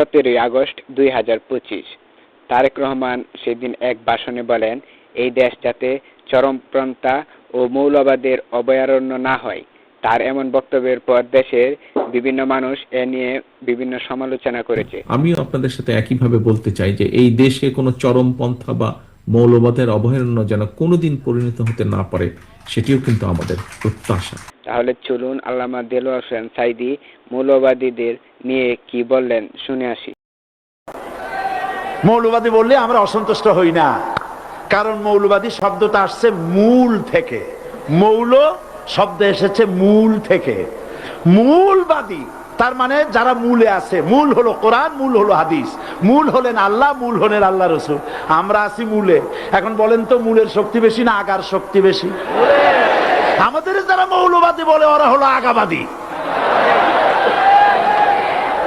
সতেরোই আগস্ট দুই হাজার পঁচিশ। তারেক রহমান সেদিন এক ভাষণে বলেন এই দেশ যাতে চরমপন্থা ও মৌলবাদের অভয়ারণ্য না হয় তার এমন বক্তব্যের পর দেশের বিভিন্ন মানুষ এ নিয়ে বিভিন্ন সমালোচনা করেছে। আমিও আপনাদের সাথে একইভাবে বলতে চাই যে এই দেশে কোনো চরমপন্থা বা মৌলবাদের অবহেলন্য যেন কোনোদিন পরিণত হতে না পারে সেটিও কিন্তু আমাদের প্রত্যাশা। তাহলে চলুন আল্লামা দেলোয়ার হোসেন সাইদি মৌলবাদীদের নিয়ে কি বললেন? শুনে আসি। মৌলবাদী বললে আমরা অসন্তুষ্ট হই না। কারণ মৌলবাদী শব্দটা আসছে মূল থেকে। মৌল শব্দ এসেছে মূল থেকে। মূলবাদী, তার মানে যারা মূলে আছে, মূল হলো কোরআন, মূল হলো হাদিস, মূল হলেন আল্লাহ, মূল হলেন আল্লাহ রসুল। আমরা আছি মূলে। এখন বলেন তো মূলের শক্তি বেশি না আগার শক্তি বেশি? আমাদের যারা মৌলবাদী বলে, ওরা হলো আগাবাদী।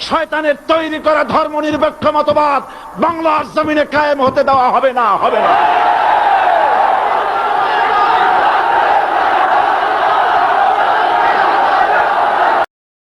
শয়তানের তৈরি করা ধর্ম নিরপেক্ষ মতবাদ বাংলার জমিনে কায়েম হতে দেওয়া হবে না হবে না।